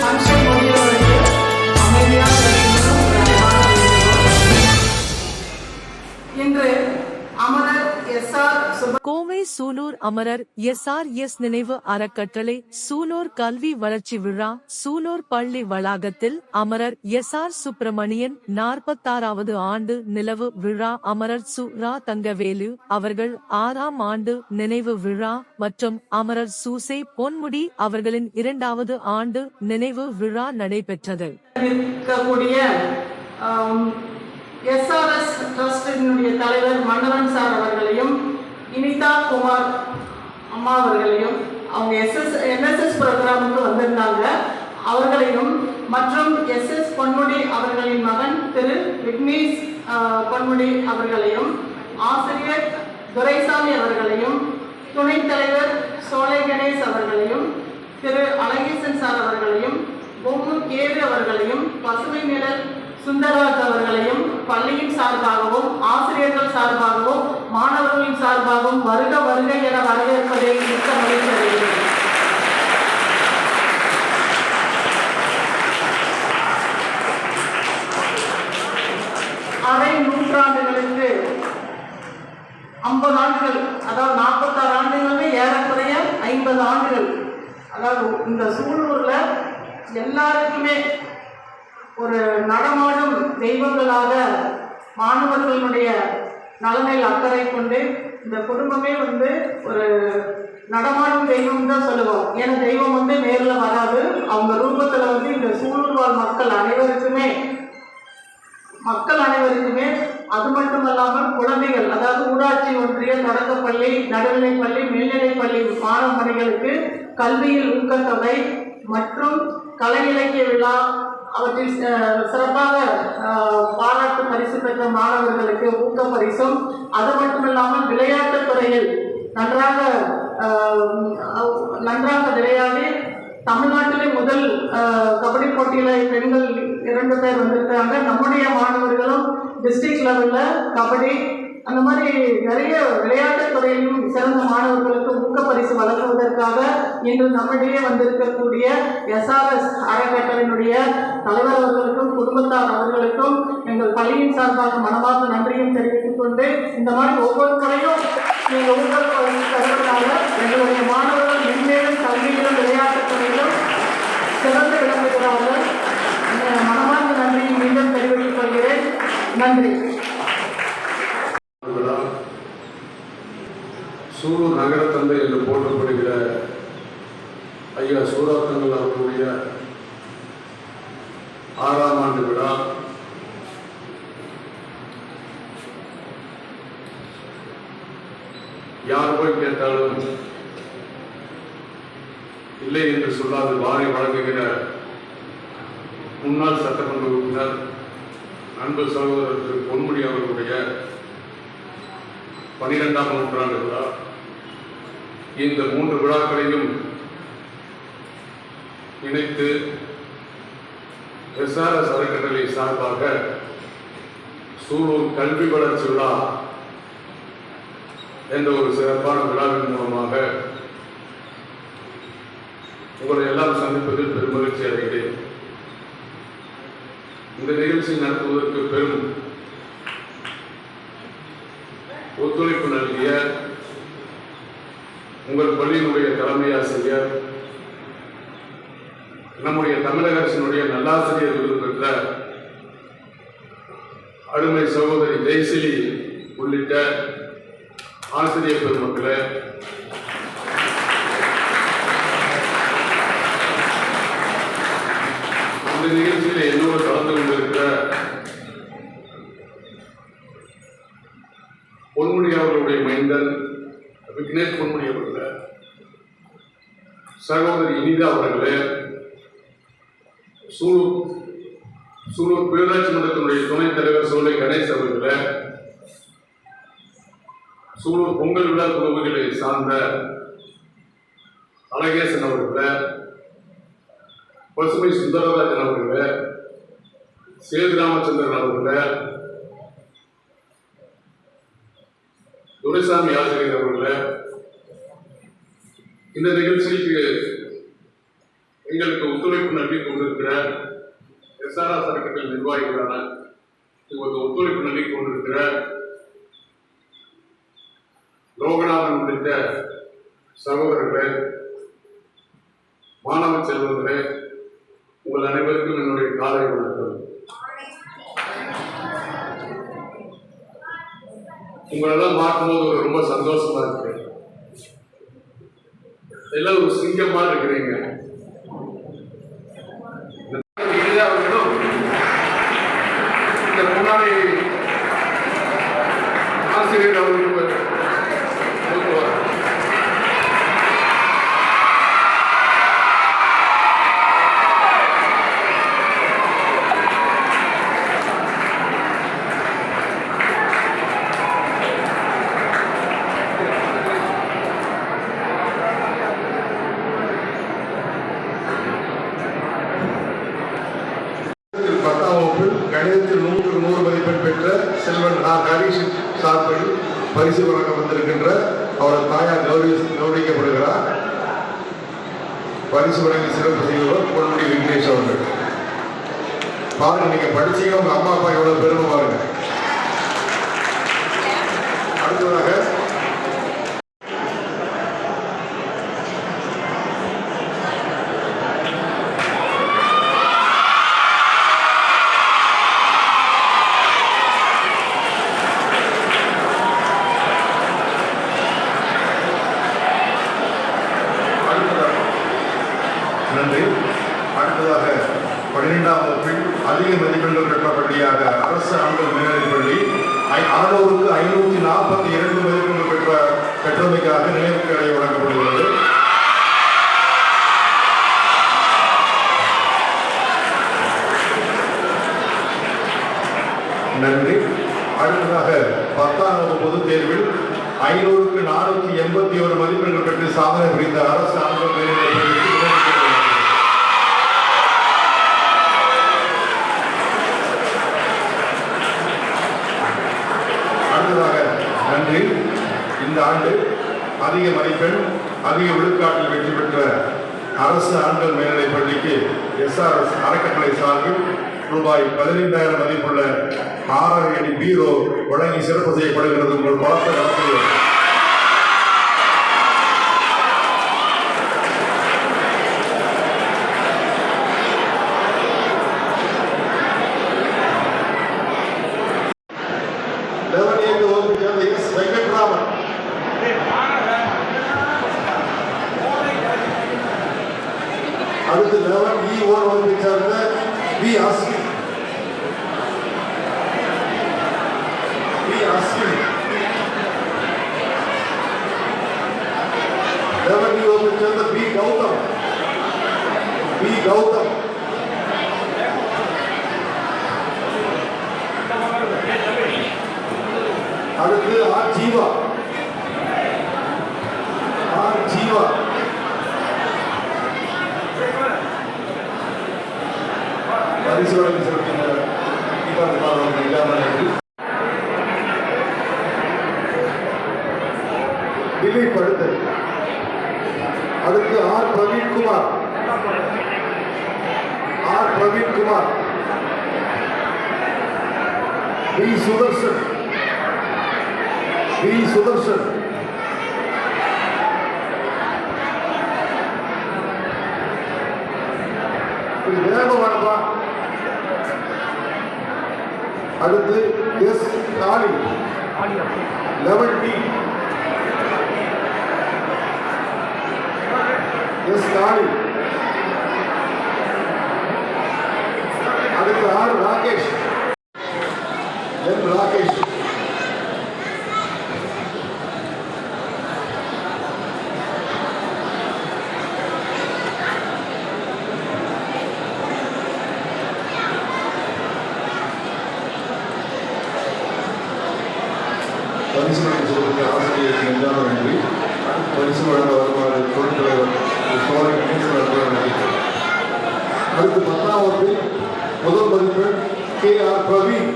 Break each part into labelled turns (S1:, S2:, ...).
S1: Function
S2: Kovai Sulur அமரர் S R S நினைவு அறக்கட்டளை சூலூர் கல்வி வளர்ச்சி விழா சூலூர் பள்ளி வளாகத்தில் அமரர் எஸ் ஆர் சுப்பிரமணியன் நாற்பத்தாறாவது ஆண்டு நிலவு விழா அமரர் சு ரா தங்கவேலு அவர்கள் ஆறாம் ஆண்டு நினைவு விழா மற்றும் அமரர் சூசை பொன்முடி அவர்களின் இரண்டாவது ஆண்டு நினைவு விழா நடைபெற்றது.
S1: இருக்கக்கூடிய எஸ்ஆர்எஸ் ட்ரஸ்டினுடைய தலைவர் மன்னவன் சார் அவர்களையும் இனிதா குமார் அம்மா அவர்களையும் அவங்க எஸ்எஸ் என்எஸ்எஸ் ப்ரோக்ராமுக்கு வந்திருந்தாங்க. அவர்களையும் மற்றும் எஸ்எஸ் பொன்முடி அவர்களின் மகன் திரு விக்னேஷ் பொன்முடி அவர்களையும் ஆசிரியர் துரைசாமி அவர்களையும் துணைத் தலைவர் சோலை கணேஷ் அவர்களையும் திரு அழகேசன் சார் அவர்களையும் பொம்மு கேவி அவர்களையும் பசுமை நிழல் சுந்தரராஜ் அவர்களையும் பள்ளியின் சார்பாகவும் ஆசிரியர்கள் சார்பாகவும் மாணவர்களின் சார்பாகவும் வருக வருக என வரவேற்பதை மிக்க மகிழ்ச்சி அடைகிறேன். அரை நூற்றாண்டுகளுக்கு ஐம்பது ஆண்டுகள் அதாவது நாற்பத்தாறு ஆண்டுகளுமே ஏறக்குறைய ஐம்பது ஆண்டுகள். அதாவது இந்த சூழூர்ல எல்லாருக்குமே ஒரு நடமாடும் தெய்வங்களாக மாணவர்களுடைய நலனில் அக்கறை கொண்டு இந்த குடும்பமே வந்து ஒரு நடமாடும் தெய்வம் தான் சொல்லுவோம். ஏன்னா தெய்வம் வந்து நேரில் வராது. அவங்க ரூபத்தில் வந்து இந்த சூழூர் மக்கள் அனைவருக்குமே மக்கள் அனைவருக்குமே அது மட்டுமல்லாமல் குழந்தைகள் அதாவது ஊராட்சி ஒன்றிய தொடக்கப்பள்ளி நடுநிலைப்பள்ளி மேல்நிலைப்பள்ளி மாணவர்களுக்கு கல்வியில் ஊக்கத்தொகை மற்றும் கலை இலக்கிய விழா அவற்றில் சிறப்பாக பாராட்டு பரிசு பெற்ற மாணவர்களுக்கு ஊக்க பரிசும். அது மட்டுமில்லாமல் விளையாட்டுத் துறையில் நன்றாக நன்றாக விளையாடி தமிழ்நாட்டிலே முதல் கபடி போட்டியில் பெண்கள் இரண்டு பேர் வந்திருக்காங்க. நம்முடைய மாணவர்களும் டிஸ்ட்ரிக்ட் லெவலில் கபடி அந்த மாதிரி நிறைய விளையாட்டுத் துறையிலும் சிறந்த மாணவர்களுக்கு ஊக்க பரிசு வழங்குவதற்காக இன்று நம்மிடையே வந்திருக்கக்கூடிய எஸ்ஆர்எஸ் அறக்கட்டளையினுடைய தலைவர் அவர்களுக்கும் குடும்பத்தார் அவர்களுக்கும் எங்கள் பள்ளியின் சார்பாக மனமார்ந்த நன்றியும் தெரிவித்துக் கொண்டு இந்த மாதிரி ஒவ்வொரு முறையும் நீங்கள் ஊக்கம் தருவதனால எங்களுடைய மாணவர்கள் மென்மேலும் கல்வியிலும் விளையாட்டுத் துறையிலும் சிறந்து விளங்குகிறார்கள். மனமார்ந்த நன்றியை மீண்டும் தெரிவித்துக் கொள்கிறேன். நன்றி
S3: விழா சூலூர் தந்தை என்று போற்றப்படுகிற ஐயா சூராத்தங்கள் அவர்களுடைய ஆறாம் ஆண்டு விழா. யார் போய் கேட்டாலும் இல்லை என்று சொல்லாது வாரி வழங்குகிற முன்னாள் சட்டமன்ற உறுப்பினர் அன்பு சகோதரர் திரு பொன்முடி அவர்களுடைய பனிரெண்டாம் நூற்றாண்டு விழா. இந்த மூன்று விழாக்களையும் இணைத்து எஸ்ஆர்எஸ் அறக்கட்டளை சார்பாக சூலூர் கல்வி வளர்ச்சி விழா என்ற ஒரு சிறப்பான விழாவின் மூலமாக உங்களை எல்லாம் சந்திப்பதில் பெருமகிழ்ச்சி அடைகிறேன். இந்த நிகழ்ச்சி நடத்துவதற்கு பெரும் ஒத்துழைப்பு நல்கிய உங்கள் பள்ளியினுடைய தலைமை ஆசிரியர் நம்முடைய தமிழக அரசினுடைய நல்லாசிரியர் விருது பெற்ற அருமை சகோதரி ஜெய்சிலி உள்ளிட்ட ஆசிரியர் பெருமக்களே இந்த நிகழ்ச்சியில் என்னோடு கலந்து கொண்டிருக்கிற பொன்முடி அவர்களுடைய மைந்தன் விக்னேஷ் பொன்முடி அவர்களே சகோதரி இனிதா அவர்களே சூலூர் சூலூர் பேராட்சி மன்றத்தினுடைய துணைத் தலைவர் சோலை கணேஷ் அவர்களே சூலூர் பொங்கல் விழா குழுவுகளை சார்ந்த அழகேசன் அவர்களே பசுமை சுந்தரராஜன் அவர்களே சேது ராமச்சந்திரன் அவர்களே துரைசாமி ஆசிரியர் அவர்களே இந்த நிகழ்ச்சிக்கு எங்களுக்கு ஒத்துழைப்பு நல்கி கொண்டிருக்கிற எஸ்ஆர்ஆர் அறக்கட்டளை நிர்வாகிகளான உங்களுக்கு ஒத்துழைப்பு நல்கி கொண்டிருக்கிற லோகநாதன் உள்ளிட்ட சகோதரர்களே மாணவ செல்வங்களே உங்கள் அனைவருக்கும் என்னுடைய காலை வணக்கம். உங்களெல்லாம் பார்க்கும்போது ரொம்ப சந்தோஷமா இருக்கு. எல்லாம் ஒரு சிங்கமா இருக்கிறீங்க.
S4: சார்பில் பரிசு வழங்க வந்திருக்கின்ற அவரது தாயார் கௌரவி கௌரவிக்கப்படுகிறார் பரிசு வழங்கி சிறப்பு செய்தவர் பொன்முடி விக்னேஷ் அவர்கள். பாருங்க நீங்க படிச்சீங்க உங்க அம்மா அப்பா எவ்வளவு பெருமை பாருங்க. அடுத்ததாக நன்றி அடுத்ததாக பன்னிரெண்டாம் வகுப்பில் அதிக மதிப்பெண்கள் பெற்ற பள்ளியாக அரசு ஆண்கள் மேல்நிலைப் பள்ளி ஐ- ஆடோருக்கு ஐநூற்றி நாற்பத்தி இரண்டு மதிப்பெண்கள் பெற்ற பெற்றமைக்காக நினைவுகளை வழங்கப்படுகிறது நன்றி அடுத்ததாக பத்தாம் வகுப்பு பொதுத் தேர்வில் ஐநூறுக்கு நானூற்றி எண்பத்தி ஒரு மதிப்பெண்கள் பெற்று சாதனை புரிந்த அரசு அடுத்ததாக நன்றி. இந்த ஆண்டு அதிக மதிப்பெண் அதிக விழுக்காட்டில் வெற்றி பெற்ற அரசு ஆண்கள் மேல்நிலைப் பள்ளிக்கு எஸ்ஆர்எஸ் அறக்கட்டளை சார்பில் ரூபாய் பதினைந்தாயிரம் மதிப்புள்ள ஆறரை அடி பீரோ வழங்கி சிறப்பு செய்யப்படுகிறது. உங்கள் பலத்த நடத்துகிறோம் லெவன் ஏழு வகுப்பு சேர்ந்த எஸ் வெங்கட்ராமன் அடுத்து லெவன் இ ஓர் வகுப்பை சேர்ந்த V Ashwin V Ashwin eleven E வகுப்பை சேர்ந்த பி கௌதம் பி கௌதம் அடுத்து ஆர் ஜீவா ஆர் ஜீவா பரிசு வழங்கி சிறப்பித்த தீபாவளி பாடல்கள் இல்லாமல் நன்றி திலீப் அடுத்து அடுத்து ஆர் பிரவீன்குமார் ஆர் பிரவீன்குமார் ஸ்ரீ சுதர்சன் ஸ்ரீ சுதர்சன் வேகம் அடுத்து S Kali eleven D S Kali அடுத்து ஆர் ராகேஷ் பரிசுமணி சொல்லுக்கு ஆசிரியர் நெஞ்சாமல் நன்றி பரிசுமணம் வருமாறு பொருட்தலைவர் சோழ கணேசன் நன்றி அடுத்து பத்தாம் வகுப்பில் முதல் மதிப்பு K R Praveen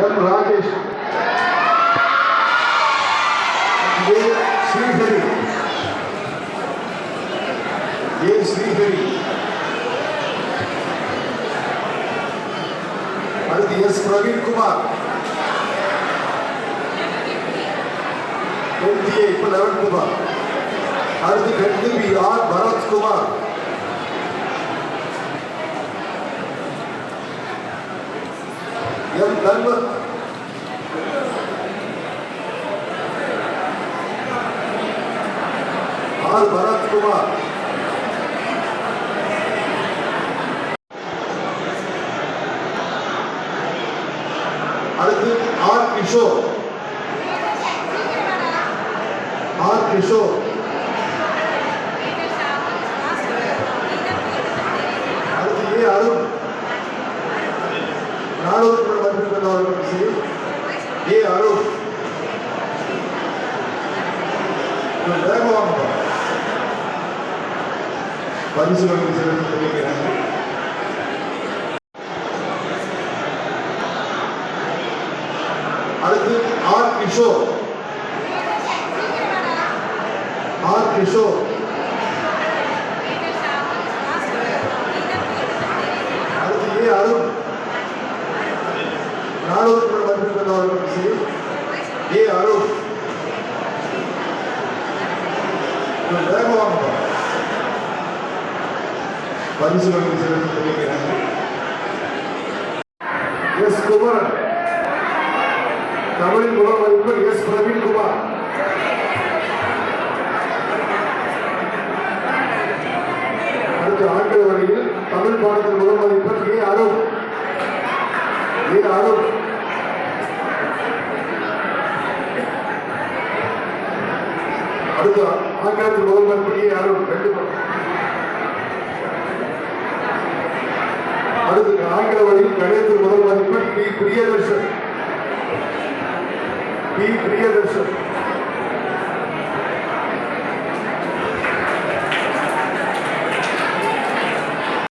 S4: M Rajesh Srihari A Srihari அடுத்து எஸ் பிரவீன் குமார் இப்போ லெவன்த் குமார் அடுத்து tenth B R Bharathkumar M Dhanvanth R Bharathkumar அடுத்து ஆர் கிஷோர் ஆர் கிஷோர் அடுத்து ஏ அருண் நானூறு மதிப்பெண் அவர்கள் செய்யும் ஏ அருண் கொஞ்சம் வேகமா வாங்கப்பா. பரிசுகளுக்கு சிறப்பு தெரிவிக்கிறாங்க அடுத்து ஆர் கிஷோர். ஆர் கிஷோர் அடுத்து ஏ அருண் நானூறு மதிப்பெண் அவர்கள் செய்யும் ஏ அருண் கொஞ்சம் வேகமா வாங்கப்பா. பரிசுகளுக்கு சிறப்பு தெரிவிக்கிறாங்க எஸ் குமரன். தமிழின் முதல் மதிப்பு எஸ் பிரவீன் குமார். அடுத்து ஆங்கில வரையில் தமிழ் பாடத்தின் முதல் மதிப்பு ஏ அருண். ஏ அருண். அடுத்து ஆங்கிலத்தின் முதல் மதிப்பு ஏ அருண். ரெண்டு பேரும். அடுத்து ஆங்கில கணேசன் முதல் மதிப்பு பி. பிரியதர்ஷன். பி. பிரியதர்ஷன்.